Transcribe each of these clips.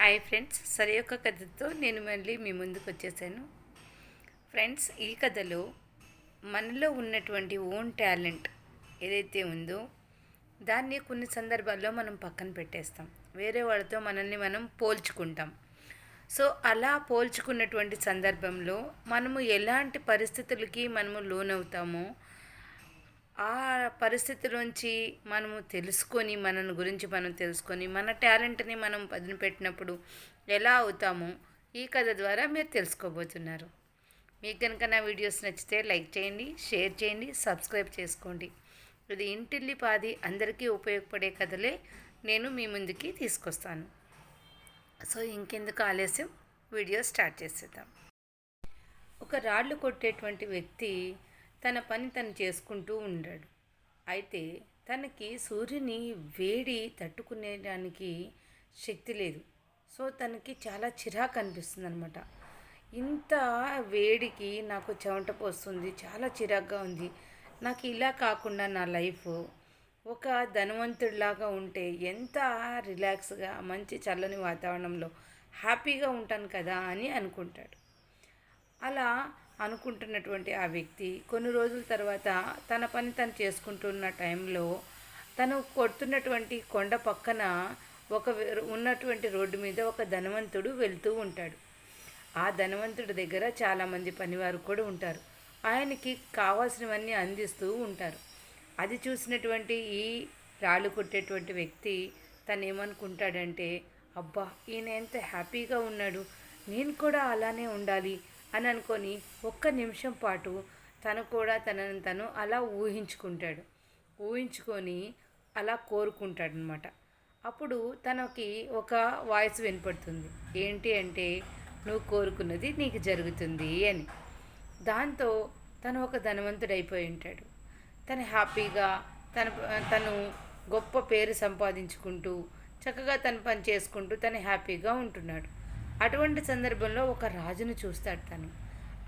Hi friends సరి యొక్క కథతో నేను మళ్ళీ మీ ముందుకు వచ్చేసాను. ఫ్రెండ్స్ ఈ కథలో మనలో ఉన్నటువంటి ఓన్ టాలెంట్ ఏదైతే ఉందో దాన్ని కొన్ని సందర్భాల్లో మనం పక్కన పెట్టేస్తాం. వేరే వాళ్ళతో మనల్ని మనం పోల్చుకుంటాం. సో అలా పోల్చుకున్నటువంటి సందర్భంలో మనము ఎలాంటి పరిస్థితులకి మనము లోనవుతామో ఆ పరిస్థితిలోంచి మనము తెలుసుకొని మనని గురించి మనం తెలుసుకొని మన టాలెంట్ని మనం పదిన పెట్టినప్పుడు ఎలా అవుతామో ఈ కథ ద్వారా మీరు తెలుసుకోబోతున్నారు. మీకు కనుక నా వీడియోస్ నచ్చితే లైక్ చేయండి షేర్ చేయండి సబ్స్క్రైబ్ చేసుకోండి. ఇది ఇంటిల్లి పాది అందరికీ ఉపయోగపడే కథలే. నేను మీ ముందుకి తీసుకొస్తాను. సో ఇంకెందుకు ఆలస్యం? వీడియో స్టార్ట్ చేసేద్దాం. ఒక రాళ్ళు కొట్టేటువంటి వ్యక్తి తన పని తను చేసుకుంటూ ఉండాడు. అయితే తనకి సూర్యుని వేడి తట్టుకునేదానికి శక్తి లేదు. సో తనకి చాలా చిరాకు అనిపిస్తుంది అనమాట ఇంత వేడికి నాకు చెమట పోస్తుంది చాలా చిరాగ్గా ఉంది. నాకు ఇలా కాకుండా నా లైఫ్ ఒక ధనవంతుడిలాగా ఉంటే ఎంత రిలాక్స్గా మంచి చల్లని వాతావరణంలో హ్యాపీగా ఉంటాను కదా అని అనుకుంటాడు. అలా అనుకుంటున్నటువంటి ఆ వ్యక్తి కొన్ని రోజుల తర్వాత తన పని తను చేసుకుంటున్న టైంలో తను కొడుతున్నటువంటి కొండ పక్కన ఒక ఉన్నటువంటి రోడ్డు మీద ఒక ధనవంతుడు వెళ్తూ ఉంటాడు. ఆ ధనవంతుడి దగ్గర చాలామంది పనివారు కూడా ఉంటారు. ఆయనకి కావాల్సినవన్నీ అందిస్తూ ఉంటారు. అది చూసినటువంటి ఈ రాళ్ళు కొట్టేటువంటి వ్యక్తి తను ఏమనుకుంటాడంటే అబ్బా ఈయన ఎంత హ్యాపీగా ఉన్నాడు. నేను కూడా అలానే ఉండాలి. అని అనుకొని ఒక్క నిమిషం పాటు తను కూడా తనను తను అలా ఊహించుకుంటాడు. ఊహించుకొని అలా కోరుకుంటాడనమాట అప్పుడు తనకి ఒక వాయిస్ వినపడుతుంది. ఏంటి అంటే నువ్వు కోరుకున్నది నీకు జరుగుతుంది అని. దాంతో తను ఒక ధనవంతుడైపోయి ఉంటాడు. తను హ్యాపీగా తన తను గొప్ప పేరు సంపాదించుకుంటూ చక్కగా తను పని చేసుకుంటూ తను హ్యాపీగా ఉంటున్నాడు. అటువంటి సందర్భంలో ఒక రాజును చూస్తాడు తను.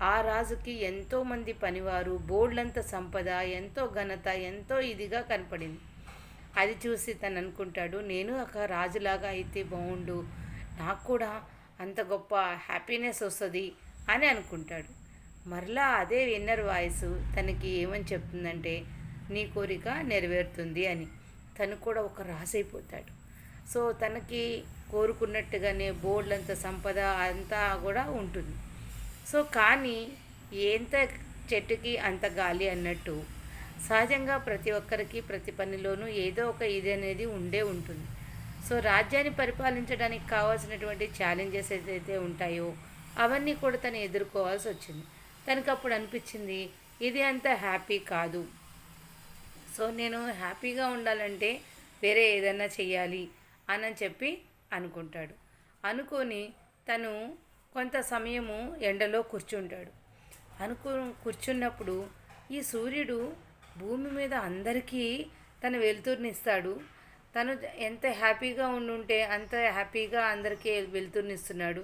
ఆ రాజుకి ఎంతోమంది పనివారు బోర్డులంత సంపద ఎంతో ఘనత ఎంతో ఇదిగా కనపడింది. అది చూసి తను అనుకుంటాడు నేను ఒక రాజులాగా అయితే బాగుండు నాకు కూడా అంత గొప్ప హ్యాపీనెస్ వస్తుంది అని అనుకుంటాడు. మరలా అదే విన్నర్ వాయిస్ తనకి ఏమని చెప్తుందంటే నీ కోరిక నెరవేరుతుంది అని. తను కూడా ఒక రాజు అయిపోతాడు సో తనకి కోరుకున్నట్టుగానే బోర్డులంత సంపద అంతా కూడా ఉంటుంది. సో కానీ ఎంత చెట్టుకి అంత గాలి అన్నట్టు సహజంగా ప్రతి ఒక్కరికి ప్రతి పనిలోనూ ఏదో ఒక ఇది అనేది ఉండే ఉంటుంది. సో రాజ్యాన్ని పరిపాలించడానికి కావాల్సినటువంటి ఛాలెంజెస్ ఏదైతే ఉంటాయో అవన్నీ కూడా తను ఎదుర్కోవాల్సి వచ్చింది. తనకు అప్పుడు అనిపించింది ఇది అంత హ్యాపీ కాదు. సో నేను హ్యాపీగా ఉండాలంటే వేరే ఏదైనా చెయ్యాలి. అని చెప్పి అనుకుంటాడు. అనుకొని తను కొంత సమయము ఎండలో కూర్చుంటాడు. అనుకు కూర్చున్నప్పుడు ఈ సూర్యుడు భూమి మీద అందరికీ తన వెలుతురునిస్తాడు. తను ఎంత హ్యాపీగా ఉండుంటే అంత హ్యాపీగా అందరికీ వెలుతురునిస్తున్నాడు.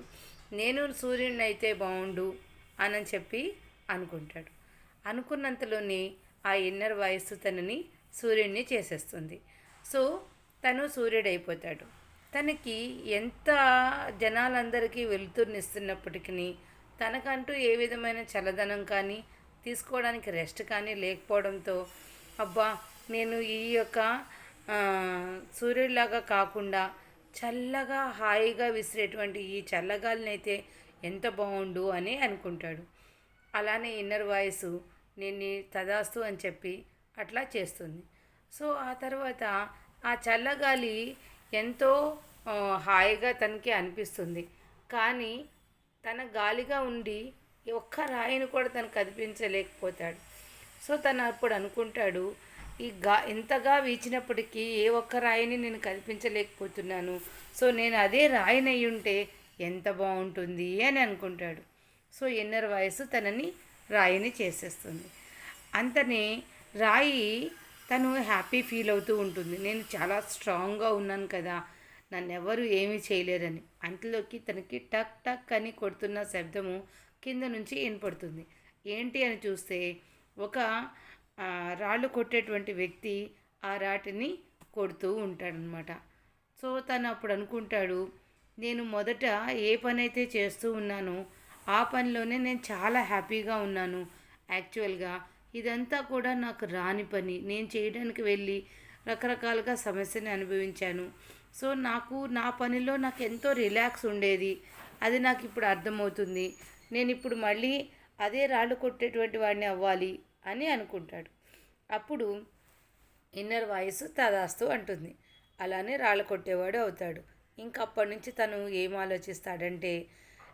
నేను సూర్యుడిని అయితే బాగుండు అని చెప్పి అనుకుంటాడు. అనుకున్నంతలోనే ఆ ఇన్నర్ వాయిస్ తనని సూర్యుడిని చేసేస్తుంది. సో తను సూర్యుడైపోతాడు. తనకి ఎంత జనాలందరికీ వెలుతురునిస్తున్నప్పటికీ తనకంటూ ఏ విధమైన చల్లదనం కానీ తీసుకోవడానికి రెస్ట్ కానీ లేకపోవడంతో అబ్బా నేను ఈ యొక్క సూర్యుడిలాగా కాకుండా చల్లగా హాయిగా విసిరేటువంటి ఈ చల్లగాలినైతే ఎంత బాగుండు అని అనుకుంటాడు. అలానే ఇన్నర్ వాయిస్ నేను తదాస్తు అని చెప్పి అట్లా చేస్తుంది. సో ఆ తర్వాత ఆ చల్లగాలి ఎంతో హాయిగా తనకి అనిపిస్తుంది. కానీ తన గాలిగా ఉండి ఒక్క రాయిని కూడా తను కదిపించలేకపోతాడు. సో తను అప్పుడు అనుకుంటాడు ఈ గా ఇంతగా వీచినప్పటికీ ఏ ఒక్క రాయిని నేను కల్పించలేకపోతున్నాను సో నేను అదే రాయిని అయి ఉంటే ఎంత బాగుంటుంది అని అనుకుంటాడు. సో ఇన్నర్ వయసు తనని రాయిని చేసేస్తుంది. అంతనే రాయి తను హ్యాపీ ఫీల్ అవుతూ ఉంటుంది. నేను చాలా స్ట్రాంగ్గా ఉన్నాను కదా నన్ను ఎవరు ఏమీ చేయలేరని. అంతలోకి తనకి టక్ టక్ అని కొడుతున్న శబ్దము కింద నుంచి వినపడుతుంది. ఏంటి అని చూస్తే ఒక రాళ్ళు కొట్టేటువంటి వ్యక్తి ఆ రాటిని కొడుతూ ఉంటాడనమాట సో తను అప్పుడు అనుకుంటాడు నేను మొదట ఏ పని అయితే చేస్తూ ఉన్నానో ఆ పనిలోనే నేను చాలా హ్యాపీగా ఉన్నాను. యాక్చువల్గా ఇదంతా కూడా నాకు రాని పని. నేను చేయడానికి వెళ్ళి రకరకాలుగా సమస్యని అనుభవించాను. సో నాకు నా పనిలో నాకు ఎంతో రిలాక్స్ ఉండేది. అది నాకు ఇప్పుడు అర్థమవుతుంది. నేను ఇప్పుడు మళ్ళీ అదే రాళ్ళు కొట్టేటువంటి వాడిని అవ్వాలి అని అనుకుంటాడు. అప్పుడు ఇన్నర్ వాయిస్ తదాస్తు అంటుంది. అలానే రాళ్ళు కొట్టేవాడు అవుతాడు. ఇంకా అప్పటి నుంచి తను ఏం ఆలోచిస్తాడంటే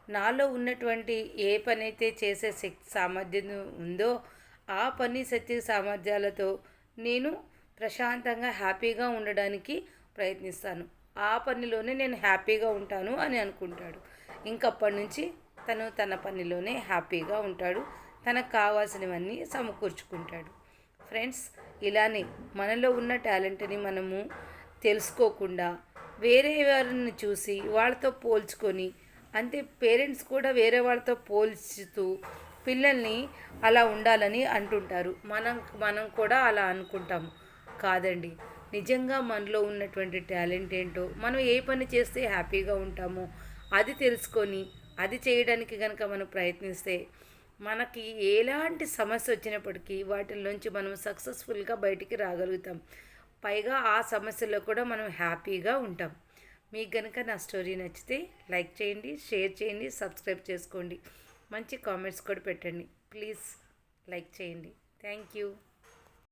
నాలో ఉన్నటువంటి ఏ పనైతే చేసే శక్తి సామర్థ్యం ఉందో ఆ పని శక్తి సామర్థ్యాలతో నేను ప్రశాంతంగా హ్యాపీగా ఉండడానికి ప్రయత్నిస్తాను. ఆ పనిలోనే నేను హ్యాపీగా ఉంటాను అని అనుకుంటాడు. ఇంకప్పటి నుంచి తను తన పనిలోనే హ్యాపీగా ఉంటాడు. తనకు కావాల్సినవన్నీ సమకూర్చుకుంటాడు. ఫ్రెండ్స్ ఇలానే మనలో ఉన్న టాలెంట్ని మనము తెలుసుకోకుండా వేరే వారిని చూసి వాళ్ళతో పోల్చుకొని అంతే పేరెంట్స్ కూడా వేరే వాళ్ళతో పోల్చుతూ పిల్లల్ని అలా ఉండాలని అంటుంటారు. మనం మనం కూడా అలా అనుకుంటాము. కాదండి. నిజంగా మనలో ఉన్నటువంటి టాలెంట్ ఏంటో మనం ఏ పని చేస్తే హ్యాపీగా ఉంటామో అది తెలుసుకొని అది చేయడానికి కనుక మనం ప్రయత్నిస్తే మనకి ఎలాంటి సమస్య వచ్చినప్పటికీ వాటిల్లోంచి మనం సక్సెస్ఫుల్గా బయటికి రాగలుగుతాం. పైగా ఆ సమస్యలో కూడా మనం హ్యాపీగా ఉంటాం. మీకు కనుక నా స్టోరీ నచ్చితే లైక్ చేయండి షేర్ చేయండి సబ్స్క్రైబ్ చేసుకోండి. మంచి కామెంట్స్ కూడా పెట్టండి. ప్లీజ్ లైక్ చేయండి. Thank you